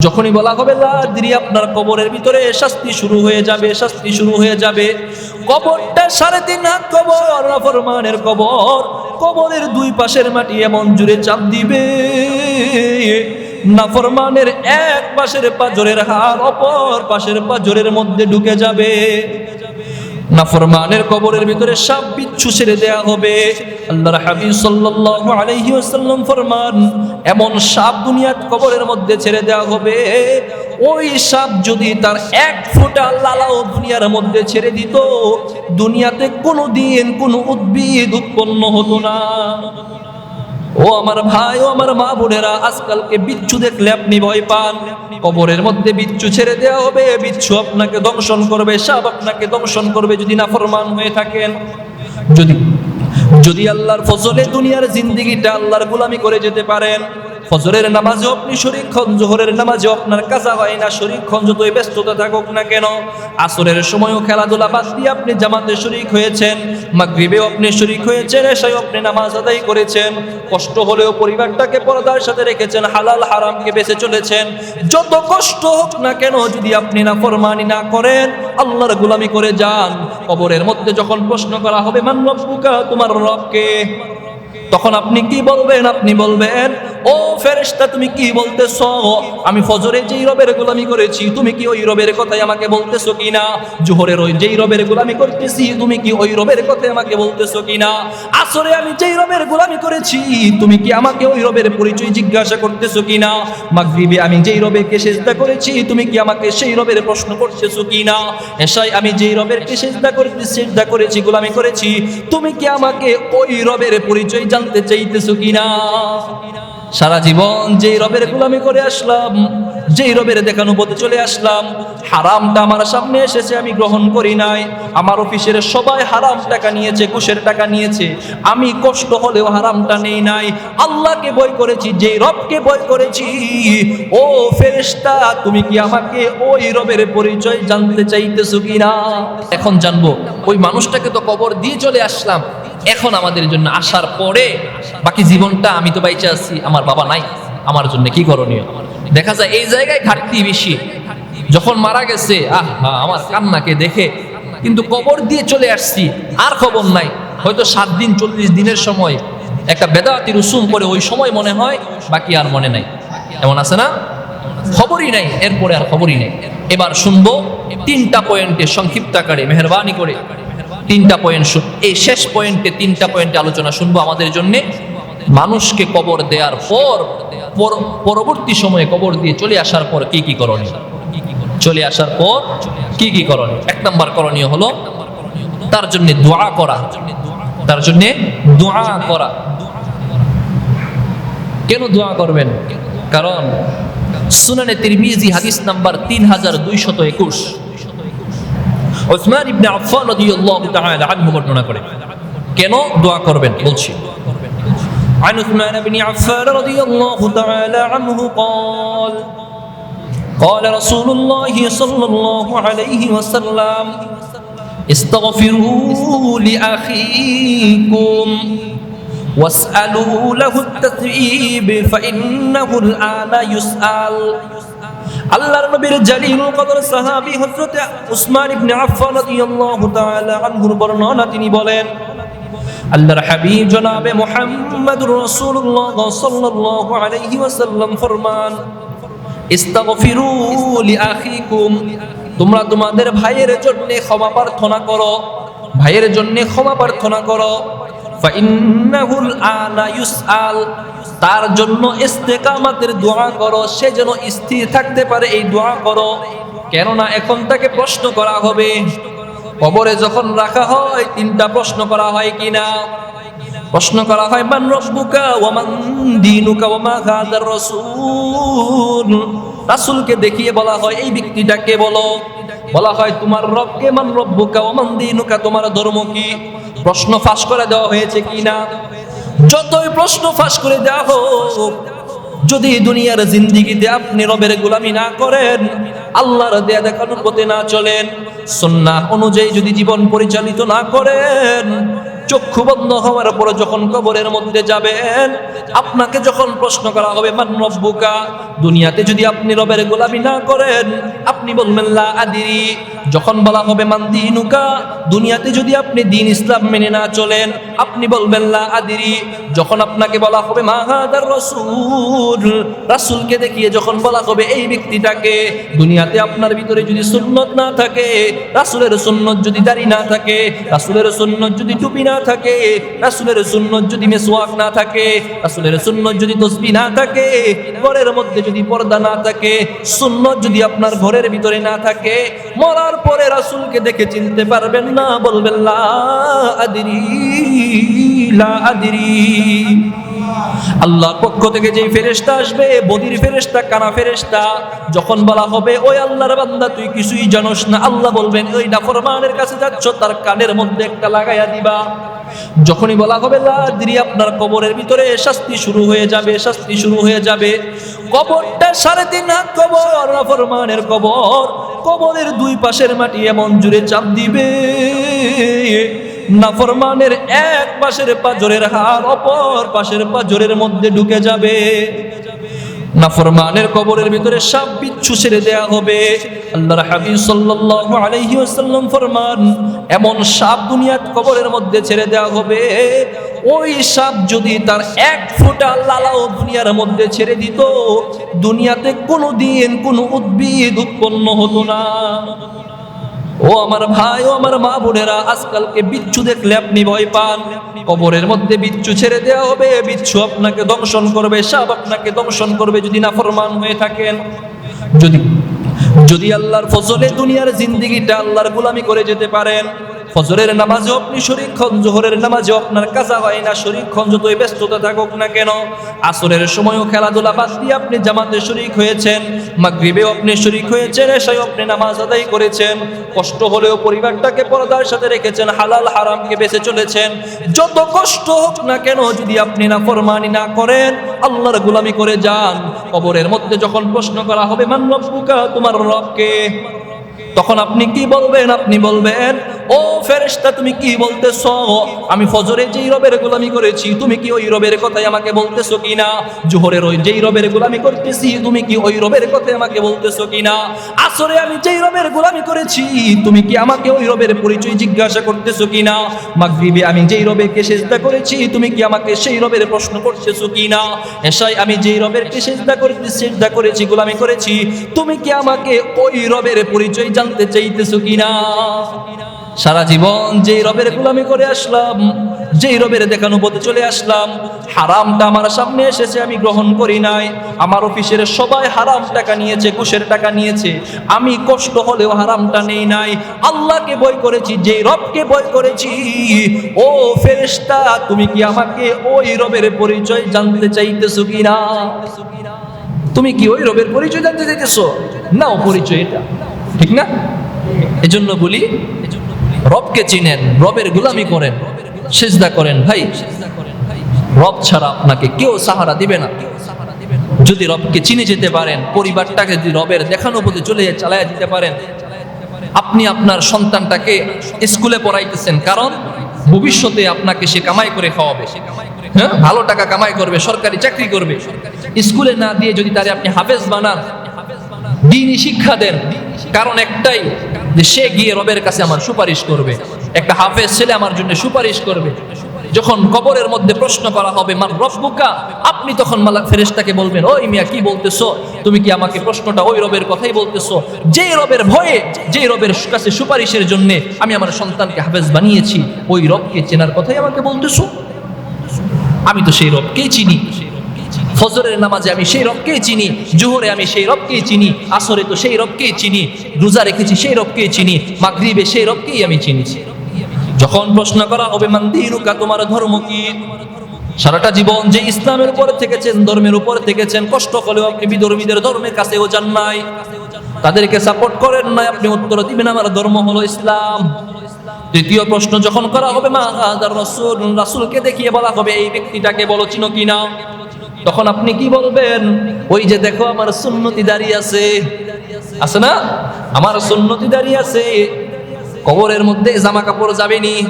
যখনই বলা হবে লাদ্রি আপনার কবরের ভিতরে শাস্তি শুরু হয়ে যাবে, শাস্তি শুরু হয়ে যাবে। কবরটা সাড়ে তিন হাত কবর ফরমানের কবর। কবরের দুই পাশের মাটি এমন জুড়ে চাপ দিবে নাফরমানের এক পাশের পাজরের হার অপর পাশের পাজরের মধ্যে ঢুকে যাবে। নাফরমানের কবরের ভিতরে সব বিচ্ছু ছেড়ে দেয়া হবে। আল্লাহর হাবিব সাল্লাল্লাহু আলাইহি ওয়াসাল্লাম ফরমান, এমন সাপ দুনিয়াত কবরের মধ্যে ছেড়ে দেয়া হবে। ওই সাপ যদি তার এক ফোঁটা লালাও দুনিয়ার মধ্যে ছেড়ে দিত, দুনিয়াতে কোনো দিন কোনো উদ্ভিদ উৎপন্ন হতো না। ও আমার ভাই, ও আমার মা বোনেরা, আজকালকে বিচ্ছু দেখলে আপনি ভয় পান। কবরের মধ্যে বিচ্ছু ছেড়ে দেওয়া হবে, বিচ্ছু আপনাকে দংশন করবে, সাপ আপনাকে দংশন করবে যদি না ফরমান হয়ে থাকেন। যদি যদি আল্লাহর ফজলে দুনিয়ার জিন্দিগিটা আল্লাহর গোলামি করে যেতে পারেন। ফজরের নামাজেও আপনি শরীরক্ষণ জোহরের নামাজেও আপনার কাজা হয় না শরীরক্ষণ যতই ব্যস্ততা থাকুক না কেন। আসরের সময়ও খেলাধুলা বাদ দিয়ে আপনি জামাতে শরিক হয়েছেন, মাগরিবেও আপনি শরিক হয়েছেন এসাই আপনি নামাজ আদায় করেছেন। কষ্ট হলেও পরিবারটাকে পর্দার সাথে রেখেছেন, হালাল হারামকে বেঁচে চলেছেন। যত কষ্ট হোক না কেন, যদি আপনি না ফরমানি না করেন, আল্লাহর গুলামি করে যান। কবরের মধ্যে যখন প্রশ্ন করা হবে, মান রব্বুকা? তোমার রবকে। তখন আপনি কি বলবেন? আপনি বলবেন ও ফেরেশতা, তুমি কি বলতেছ? আমি ফজরে যেই রবের গোলামি করেছি, তুমি কি ওই রবের কথাই আমাকে বলতেছো কিনা? জোহরের ওই যেই রবের গোলামি করতেছি, তুমি কি ওই রবের কথাই আমাকে বলতেছো কিনা? আসরে আমি যেই রবের গোলামি করেছি, তুমি কি আমাকে ওই রবের পরিচয় জিজ্ঞাসা করতেছো কিনা? মাগরিবে আমি যেই রবেকে সেজদা করেছি, তুমি কি আমাকে সেই রবের প্রশ্ন করতেছো কিনা? এসাই আমি যেই রবেরকে সেজদা করেছি সেজদা করেছি, গোলামি করেছি, তুমি কি আমাকে ওই রবের পরিচয় জানতে চাইতেছো কিনা? সারা জীবন যেই রবের গোলামি করে আসলাম, যেই রবের দেখানো পথে চলে আসলাম, হারামটা আমার সামনে এসেছে, আমি গ্রহণ করি নাই। আমার অফিসের সবাই হারাম টাকা নিয়েছে ঘুষের টাকা নিয়েছে। আমি কষ্ট হলেও হারামটা নেই নাই। আল্লাহকে বই করেছি, যেই রবকে বই করেছি। ও ফেরেশতা, তুমি কি আমাকে ওই রবের পরিচয় জানতে চাইতেছো কিনা? এখন জানব, ওই মানুষটাকে তো কবর দিয়ে চলে আসলাম। এখন আমাদের জন্য আসার পরে বাকি জীবনটা আমি তো বাইচে আছি, আমার বাবা নাই। আমার জন্য কি করণীয়? দেখা যায় এই জায়গায় ঘাটতি বেশি। যখন মারা গেছে, আহ আমার কান্নাকে দেখে কিন্তু কবর দিয়ে চলে আসছি, আর খবর নাই। হয়তো সাত দিন, চল্লিশ দিনের সময়, একটা বেদাতি রুসুম করে ওই সময় মনে হয়, বাকি আর মনে নাই। এমন আছে না? খবরই নাই, এরপরে আর খবরই নেই। এবার শুনব তিনটা পয়েন্টে সংক্ষিপ্ত আকারে, মেহরবানি করে। তিনটা পয়েন্ট এই শেষ পয়েন্টে তিনটা পয়েন্টে আলোচনা শুনব আমাদের জন্য। মানুষকে কবর দেওয়ার পর, পর- পরবর্তী সময়ে কবর দিয়ে চলে আসার পর কি কি করণীয়? চলে আসার পর কি কি করণীয়? এক নম্বর করণীয় হলো তার জন্য দোয়া করা। তার জন্য দোয়া করা। কেন দোয়া করবেন? কারণ সুনানে তিরমিজি হাদিস নাম্বার তিন হাজার দুইশত একুশ। ওসমান ইবনে আফফান রাদিয়াল্লাহু তাআলা আনহু বর্ণনা করে কেন দোয়া করবেন বলছি عن عثمان بن عفان رضي الله تعالى عنه قال قال رسول الله صلى الله عليه وسلم استغفروا لأخيكم واسألوا له التثويب فإنه الآن يسأل আল্লাহর নবীর জালিল কদর সাহাবী হযরত উসমান ইবনে আফফান রাদিয়াল্লাহু তাআলা আনহুর বর্ণনা তিনি বলেন, আল্লাহর হাবিব জনাবে মুহাম্মদুর রাসূলুল্লাহ সাল্লাল্লাহু আলাইহি ওয়াসাল্লাম ফরমান, ইস্তাগফিরু লিআখিকুম তোমরা তোমাদের ভাইয়ের জন্য ক্ষমা প্রার্থনা করো, ভাইয়ের জন্য ক্ষমা প্রার্থনা করো ফাইন্নাহুল আনা ইউসআল তার জন্য ইস্তেকামাতের দোয়া করো, সে যেন স্থির থাকতে পারে এই দোয়া করো। কেননা এখন তাকে প্রশ্ন করা হবে, কবরে যখন রাখা হয়, তিনটা প্রশ্ন করা হয় কিনা? প্রশ্ন করা হয়, মান রব্বুকা ওয়া মান দীনুকা ওয়া মা হাদার রাসূল? রাসূলকে দেখিয়ে বলা হয়, এই ব্যক্তিটাকে বলো। বলা হয়, তোমার রবকে মান রব্বুকা ওয়া মান দীনুকা, তোমার ধর্ম কি? প্রশ্ন ফাঁস করে দেওয়া হয়েছে কিনা? যতই প্রশ্ন ফাঁস করে দেওয়া হোক, যদি দুনিয়ার জিন্দিগিতে আপনি রবের গোলামি না করেন, আল্লাহর দেয়া দেখানোর পথে না চলেন সন্না অনুযায়ী যদি জীবন পরিচালিত না করেন, চক্ষু বন্ধ হওয়ার পরে যখন কবরের মধ্যে যাবেন, আপনাকে যখন প্রশ্ন করা হবে, মান রব্বুকা? দুনিয়াতে যদি আপনি রবের গোলামি না করেন, আপনি বলবেন, লা আদিরি যখন বলা হবে মান দিনুকা, দুনিয়াতে যদি আপনি দিন ইসলাম মেনে না চলেন, আপনি বলবেন, লা আদিরি। যখন আপনাকে বলা হবে, মা হাদার রাসূল। রাসূলকে দেখিয়ে যখন বলা হবে, এই ব্যক্তিটাকে দুনিয়াতে আপনার ভিতরে যদি সুন্নত না থাকে, রাসূলের সুন্নত যদি দাড়ি না থাকে, রাসুলের সুন্নত যদি টুপি না থাকে, রাসুলের সুন্নত যদি মেসওয়াক না থাকে, রাসূলের সুন্নত যদি তসবিহ না থাকে, ঘরের মধ্যে যদি পর্দা না থাকে, সুন্নত যদি আপনার ঘরের ভিতরে না থাকে, মরার পরে রাসূলকে দেখে চিনতে পারবেন না, বলবেন আদরি, লা আদরি। আল্লাহর পক্ষ থেকে যে ফেরেশতা আসবে, বদির ফেরেশতা, কানা ফেরেশতা, যখন বলা হবে, ওই আল্লাহর বান্দা, তুই কিছুই জানোস না, আল্লাহ বলবেন, ওই নাফরমানের কাছে যাচ্ছ, তার কানের মধ্যে একটা লাগাইয়া দিবা। যখনই বলা হবে লাদ্রি আপনার কবরের ভিতরে শাস্তি শুরু হয়ে যাবে, শাস্তি শুরু হয়ে যাবে। কবরটা সাড়ে তিন হাত কবর, নাফরমানের কবর। কবরের দুই পাশের মাটি এমন জুড়ে চাপ দিবে। নাফরমানের এক পাশের পাজরের হার অপর পাশের পাজরের মধ্যে ঢুকে যাবে। নাফরমানের কবরের ভিতরে সাপ বিচ্ছু ছেড়ে দেয়া হবে। আল্লাহর হাবিব সাল্লাল্লাহু আলাইহি ওয়াসাল্লাম ফরমান, এমন সাপ দুনিয়াত কবরের মধ্যে ছেড়ে দেয়া হবে। ওই সাপ যদি তার এক ফোঁটা লালাও দুনিয়ার মধ্যে ছেড়ে দিত, দুনিয়াতে কোনো দিন কোনো উদ্ভিদ উৎপন্ন হতো না। ও আমার ভাই, ও আমার মা বোনেরা, আজকালকে বিচ্ছু দেখলে আপনি ভয় পান। কবরের মধ্যে বিচ্ছু ছেড়ে দেওয়া হবে, বিচ্ছু আপনাকে দংশন করবে, সাপ আপনাকে দংশন করবে যদি না ফরমান হয়ে থাকেন। যদি যদি আল্লাহর ফজলে দুনিয়ার জিন্দিগিটা আল্লাহর গোলামি করে যেতে পারেন। ফজরের নামাজেও আপনি শরীরক্ষণ জোহরের নামাজেও আপনার কাজা হয় না শরীরক্ষণ যতই ব্যস্ততা থাকুক না কেন। আসরের সময়ও খেলাধুলা বাদ দিয়ে আপনি জামাতে শরিক হয়েছেন, মাগরিবেও আপনি শরিক হয়েছেন এসাই আপনি নামাজ আদায় করেছেন। কষ্ট হলেও পরিবারটাকে পর্দার সাথে রেখেছেন, হালাল হারামকে বেঁচে চলেছেন। যত কষ্ট হোক না কেন, যদি আপনি না ফরমানি না করেন, আল্লাহর গোলামি করে যান। কবরের মধ্যে যখন প্রশ্ন করা হবে, মান রব্বুকা? তোমার রবকে। তখন আপনি কি বলবেন? আপনি বলবেন ও ফেরেশতা, তুমি কি বলতেছো? আমি ফজরে যেই রবের গোলামি করেছি, তুমি কি ওই রবের কথাই আমাকে বলতেছো কিনা? জোহরের ওই যেই রবের গোলামি করতেছি, তুমি কি ওই রবের কথাই আমাকে বলতেছো কিনা? আসরে আমি যেই রবের গোলামি করেছি, তুমি কি আমাকে ওই রবের পরিচয় জিজ্ঞাসা করতেছো কিনা? মাগরিবে আমি যেই রবেরকে সেজদা করেছি, তুমি কি আমাকে সেই রবের প্রশ্ন করতেছো কিনা? এসাই আমি যেই রবেরকে সেজদা করতে সেজদা করেছি, গোলামি করেছি, তুমি কি আমাকে ওই রবের পরিচয় জানতে চাইতেছো কিনা? সারা জীবন যেই রবের গোলামি করে আসলাম, যেই রবের দেখানো পথে চলে আসলাম, হারামটা আমার সামনে এসেছে, আমি গ্রহণ করি নাই। আমার অফিসের সবাই হারাম টাকা নিয়েছে, ঘুষের টাকা নিয়েছে। আমি কষ্ট হলেও হারামটা নেই নাই। আল্লাহকে বই করেছি, যেই রবকে বই করেছি। ও ফেরেশতা, তুমি কি আমাকে ওই রবের পরিচয় জানতে চাইতেছো কিনা? তুমি কি ওই রবের পরিচয় জানতে চাইতেছো? নাও পরিচয় এটা। ঠিক না? এজন্য বলি রবকে চিনেন, রবের গুলামি করেন, সেজদা করেন, ভাই। রব ছাড়া আপনাকে কেউ সাহারা দিবে না। যদি রবকে চিনে যেতে পারেন, পরিবারটাকে যদি রবের দেখানো পথে চলে চালায় দিতে পারেন, আপনি আপনার সন্তানটাকে স্কুলে পড়াইতেছেন, কারণ ভবিষ্যতে আপনাকে সে কামাই করে খাওয়াবে। হ্যাঁ? ভালো টাকা কামাই করবে, সরকারি চাকরি করবে। স্কুলে না দিয়ে যদি তারে আপনি হাফেজ বানান, দিনই শিক্ষা দেন। কারণ একটাই যে সে গিয়ে রবের কাছে আমার সুপারিশ করবে। একটা হাফেজ ছেলে আমার জন্য সুপারিশ করবে। যখন কবরের মধ্যে প্রশ্ন করা হবে, মার রব্বুকা? আপনি তখন মালাক ফেরেশতাকে বলবেন, ওই মিয়া, কি বলতেছো? তুমি কি আমাকে প্রশ্নটা ওই রবের কথাই বলতেছো? যেই রবের ভয়ে, যেই রবের কাছে সুপারিশের জন্য আমি আমার সন্তানকে হাফেজ বানিয়েছি, ওই রবকে চেনার কথাই আমাকে বলতেছো? আমি তো সেই রবকেই চিনি। ফজরের নামাজে আমি সেই রবকেই চিনি, জোহরে আমি সেই রবকেই চিনি, আসরে তো সেই রবকেই চিনি, রোজা রেখেছি সেই রবকেই চিনি, মাগরিবে সেই রবকেই আমি চিনিছি যখন প্রশ্ন করা হবে মান্দিনুকা তোমার ধর্ম কি? সারাটা জীবন যে ইসলামের উপরে থেকেছেন, ধর্মের উপরে থেকেছেন, কষ্ট হলেও আপনি বিধর্মীদের ধর্মের কাছেও যান নাই। তাদেরকে সাপোর্ট করেন নাই, আপনি উত্তর দিবেন, আমার ধর্ম হলো ইসলাম। তৃতীয় প্রশ্ন যখন করা হবে, মা রাসূল? রাসূলকে দেখিয়ে বলা হবে, এই ব্যক্তিটাকে বলো চিনো কিনা তখন আপনি কি বলবেন? ওই যে দেখো আমার সুন্নতি দাঁড়িয়ে আছে। আছে না? আমার সুন্নতি দাঁড়িয়ে আছে। কবরের মধ্যে জামা কাপড় যাবেনি।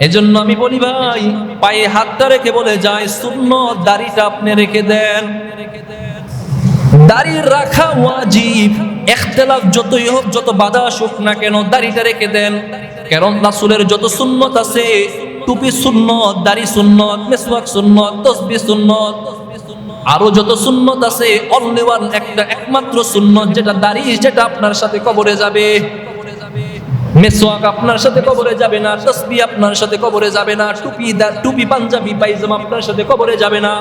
এজন্য আমি বলি ভাই, পায়ে হাতটা রেখে বলে যায় শূন্য দাড়িটা আপনি রেখে দেন। দাড়ি রাখা ওয়াজিব। এখতেলাফ যতই হোক, যত বাধা আসুক না কেন, দাড়িটা রেখে দেন। কারণ রাসূলের যত সুন্নত আছে, টুপি সুন্নত, দাড়ি সুন্নত, মেসওয়াক সুন্নত তসবিহ সুন্নত আরও যত সুন্নত আছে অনলি ওয়ান একটা একমাত্র সুন্নত যেটা দাড়ি যেটা আপনার সাথে কবরে যাবে। মেসওয়াক আপনার সাথে কবরে যাবে না, তসবি আপনার সাথে কবরে যাবে না, টুপি টুপি, পাঞ্জাবি পাইজামা আপনার সাথে কবরে যাবে না।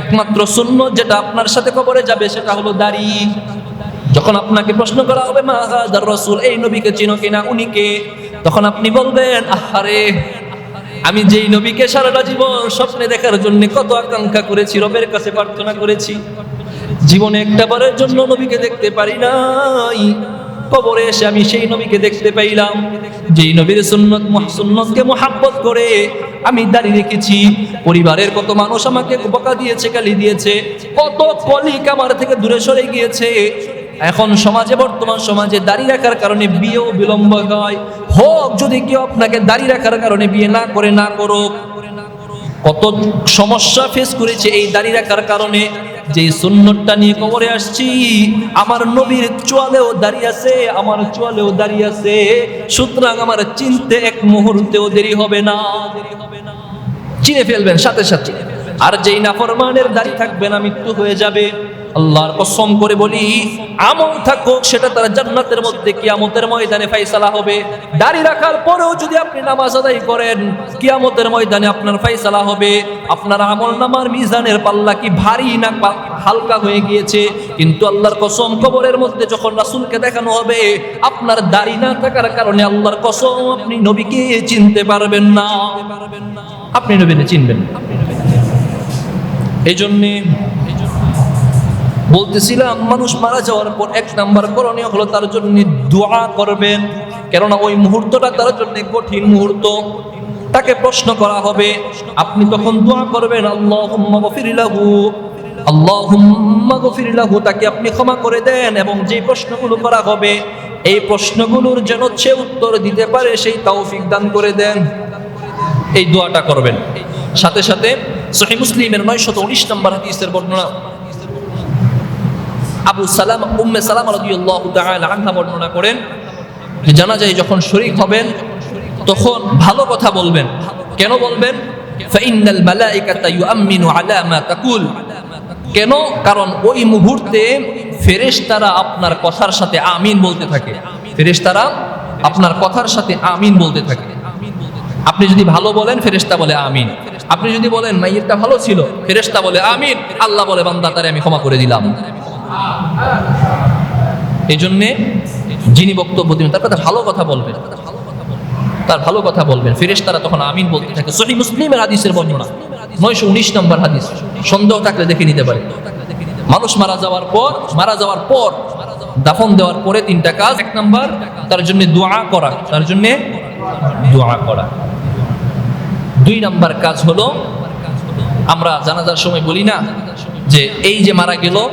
একমাত্র সুন্নত যেটা আপনার সাথে কবরে যাবে, সেটা হলো দাড়ি। যখন আপনাকে প্রশ্ন করা হবে, মা হাদার রসুল, এই নবীকে চিনো কিনা, উনি কে? তখন আপনি বলবেন, আহারে আমি যেই নবীকে সারাটা জীবন স্বপ্নে দেখার জন্য কত আকাঙ্ক্ষা করেছি, রবের কাছে প্রার্থনা করেছি। জীবনে একটা বারের জন্য নবীকে দেখতে পারি নাই। কবরে এসে আমি সেই নবীকে দেখতে পাইলাম। যেই নবীর সুন্নত সুন্নতকে মোহাব্বত করে আমি দাঁড়িয়ে রেখেছি। পরিবারের কত মানুষ আমাকে বকা দিয়েছে, গালি দিয়েছে। কত কলিক আমার থেকে দূরে সরে গিয়েছে। এখন সমাজে, বর্তমান সমাজে দাড়ি রাখার কারণে বিয়েও বিলম্ব হয়। হোক, যদি কেউ আপনাকে দাড়ি রাখার কারণে বিয়ে না করে, না করুক। কত সমস্যা ফেস করেছে এই দাড়ি রাখার কারণে। যে সুন্নতটা নিয়ে কবরে আসছি, আমার নবীর চোয়ালেও দাঁড়িয়ে আছে, আমার চোয়ালেও দাঁড়িয়ে আছে। সুতরাং আমার চিনতে এক মুহূর্তেও দেরি হবে না। চিনে ফেলবেন, সাথে সাথে। আর যেই নাফরমানের দাড়ি থাকবে না, মৃত্যু হয়ে যাবে। আল্লাহর কসম করে বলি, আমল থাকুক, সেটা তার জান্নাতের মধ্যে, কিয়ামতের ময়দানে ফাইসালা হবে। দাড়ি রাখার পরেও যদি আপনি নামাজ আদায় করেন, কিয়ামতের ময়দানে আপনার ফাইসালা হবে। আপনার আমল নামার মিজানের পাল্লা কি ভারী না হালকা হয়ে গিয়েছে? কিন্তু আল্লাহর কসম কবরের মধ্যে যখন রাসূলকে দেখানো হবে, আপনার দাড়ি না থাকার কারণে আল্লাহর কসম আপনি নবীকে চিনতে পারবেন না। আপনি নবীকে চিনবেন না। এই জন্যে বলতেছিলাম, মানুষ মারা যাওয়ার পর এক নাম্বার করণীয় হলো তার জন্য দোয়া করবেন। কেননা ওই মুহূর্তটা তার জন্য কঠিন মুহূর্ত। তাকে প্রশ্ন করা হবে, আপনি তখন দোয়া করবেন, আল্লাহুম্মা গফির লাহু। আল্লাহুম্মা তাকে আপনি ক্ষমা করে দেন এবং যে প্রশ্নগুলো করা হবে, এই প্রশ্নগুলোর যেন সে উত্তর দিতে পারে, সেই তৌফিক দান করে দেন। এই দোয়াটা করবেন। সাথে সাথে সহি মুসলিমের নয় নয়শত উনিশ নম্বর হাদিসের বর্ণনা। আবু সালাম, উম্মে সালাম তাআলা আনহা বর্ণনা করেন যে জানাজায় যখন শরীক হবেন, তখন ভালো কথা বলবেন। কেন বলবেন? ফাইনাল মালাইকাতা ইউআমিনু আলা মা তাকুল। কেন? কারণ ওই মুহূর্তে ফেরেশতারা আপনার কথার সাথে আমিন বলতে থাকে। ফেরেশতারা আপনার কথার সাথে আমিন বলতে থাকে। আপনি যদি ভালো বলেন, ফেরেশতা বলে আমিন। আপনি যদি বলেন, মাইয়েরটা ভালো ছিল, ফেরেশতা বলে আমিন। আল্লাহ বলে, বান্দা, তারে আমি ক্ষমা করে দিলাম। এই জন্যে যিনি বক্তব্য দিবেন, তার কথা ভালো কথা বলবেন। তার ভালো কথা বলবেন। ফেরেশতারা তখন আমিন বলতে থাকে। সহি মুসলিমের হাদিসের বর্ণনা। নয়শো উনিশ নম্বর হাদিস। সন্দেহ থাকলে দেখে নিতে পারে। মানুষ মারা যাওয়ার পর, মারা যাওয়ার পর, দাফন দেওয়ার পরে তিনটা কাজ। এক নাম্বার, তার জন্য দোয়া করা। তার জন্য দোয়া করা। দুই নাম্বার কাজ হলো, আমরা জানাজার সময় বলি না যে এই যে মারা গেল,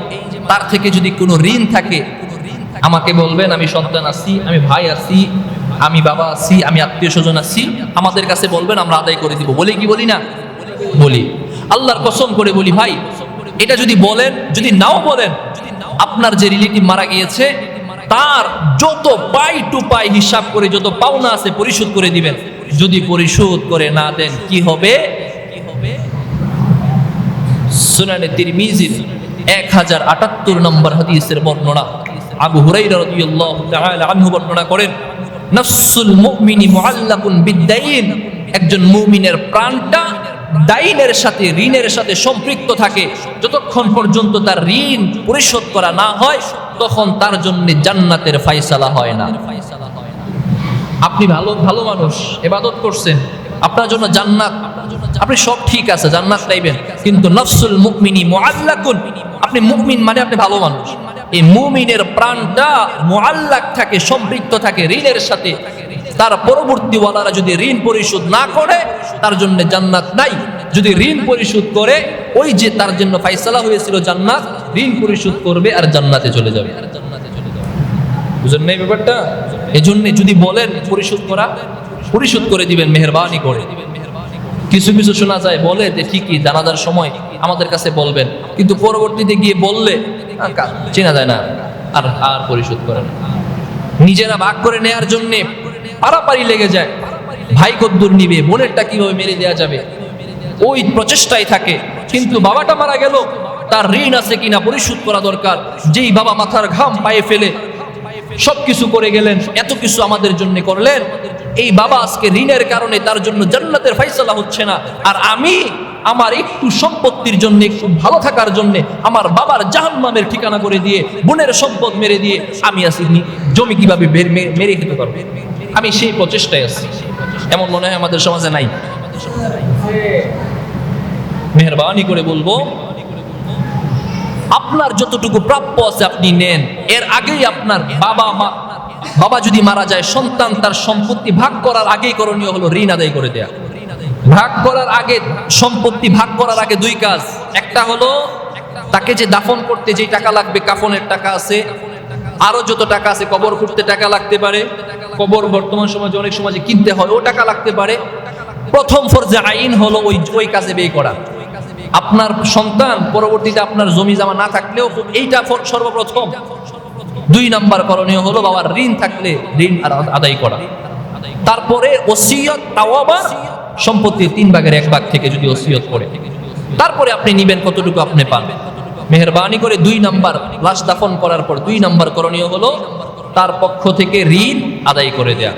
তার থেকে যদি কোনো ঋণ থাকে, আমাকে বলবেন, আমি সন্তান আছি, আমি ভাই আছি, আমি বাবা আছি, আমি আত্মীয় স্বজন আছি, আমাদের কাছে বলবেন, আমরা আদায় করে দিব। বলি কি বলি না? বলি। আল্লাহর কসম করে বলি, ভাই, এটা যদি বলেন, যদি নাও বলেন, আপনার যে রিলেটিভ মারা গিয়েছে তার যত পাই টু পাই হিসাব করে, যত পাওনা আছে পরিশোধ করে দিবেন। যদি পরিশোধ করে না দেন, কি হবে? সুনানে তিরমিজির এক হাজার আটাত্তর নম্বর হাদিসের বর্ণনা। আবু হুরাইরা রাদিয়াল্লাহু তাআলা আনহু বর্ণনা করেন, নাফসুল মুমিনি মুআল্লাকুন বিদ্দাইন। একজন মুমিনের প্রাণটা দাইনের সাথে, ঋণের সাথে সম্পৃক্ত থাকে। যতক্ষণ পর্যন্ত তার ঋণ পরিশোধ করা না হয় তখন তার জন্য জান্নাতের ফাইসালা হয় না। আপনি ভালো ভালো মানুষ এবাদত করছেন, আপনার জন্য জান্নাত, আপনি সব ঠিক আছে, জান্নাত চাইবেন কিন্তু নফসুল মুকমিনী মুআল্লাকুন, আপনি মুকমিন মানে আপনি ভালো মানুষ। এই মুমিনের প্রাণটা মুআল্লাক থাকে, সম্পৃক্ত থাকে ঋণের সাথে। তার পরবর্তী পরবর্তীওয়ালারা যদি ঋণ পরিশোধ না করে, তার জন্য জান্নাত নাই। যদি ঋণ পরিশোধ করে, ওই যে তার জন্য ফাইসালা হয়েছিল জান্নাত ঋণ পরিশোধ করবে আর জান্নাতে চলে যাবে। বুঝলেন না ব্যাপারটা? যদি বলেন পরিশোধ করা, পরিশোধ করে দিবেন, মেহরবানি করে। কিছু কিছু শোনা যায় বলে যে ঠিকই জানাজার সময় আমাদের কাছে বলবেন, কিন্তু পরবর্তীতে গিয়ে বললে চেনা যায় না, আর আর পরিশোধ করে না নিজেরা ভাগ করে নেয়ার জন্যে পারাপারি লেগে যায়। ভাই কদ্দুর নিবে, বোনেরটা কীভাবে মেরে দেওয়া যাবে? ওই প্রচেষ্টাই থাকে, কিন্তু বাবাটা মারা গেল তার ঋণ আছে কিনা পরিশোধ করা দরকার। যেই বাবা মাথার ঘাম পায়ে ফেলে সবকিছু করে গেলেন, এত কিছু আমাদের জন্য করলেন। এই বাবা আজকে ঋণের কারণে তার জন্য জান্নাতের ফাইসলা হচ্ছে না। আর আমি আমার একটু সম্পত্তির জন্য, একটু ভালো থাকার জন্য আমার বাবার জাহান্নামের ঠিকানা করে দিয়ে, বোনের সম্পদ মেরে দিয়ে আমি আছি। নি- জমি কীভাবে মেরে খেতে পারব? আমি সেই প্রচেষ্টায় আছি। এমন মনে হয় আমাদের সমাজে নাই। মেহরবানি করে বলব আপনার যতটুকু প্রাপ্য আছে আপনি নেন। এর আগেই আপনার বাবা মা বাবা যদি মারা যায়, সন্তান তার সম্পত্তি ভাগ করার আগেই করণীয় হলো ঋণ আদায় করে দেয়া। ভাগ করার আগে, সম্পত্তি ভাগ করার আগে দুই কাজ। একটা হলো, তাকে যে দাফন করতে যে টাকা লাগবে, কাফনের টাকা আছে। আরও যত টাকা আছে, কবর খুঁড়তে টাকা লাগতে পারে। কবর বর্তমান সমাজে অনেক সমাজে কিনতে হয়, ও টাকা লাগতে পারে। প্রথম ফরজে আইন হলো ওই ওই কাজে ব্যয় করা। আপনার সন্তান পরবর্তীতে আপনার জমি জমা না থাকলেও এইটা সর্বপ্রথম। দুই নাম্বার করণীয় হলো বাবার ঋণ থাকলে ঋণ আদায় করা। তারপরে ওসিয়ত সম্পত্তির তিন ভাগের এক ভাগ থেকে যদি ওসিয়ত করে। তারপরে আপনি নিবেন কতটুকু আপনি পান। মেহরবানি করে দুই নাম্বার লাশ দাফন করার পর দুই নাম্বার করণীয় হলো তার পক্ষ থেকে ঋণ আদায় করে দেয়া।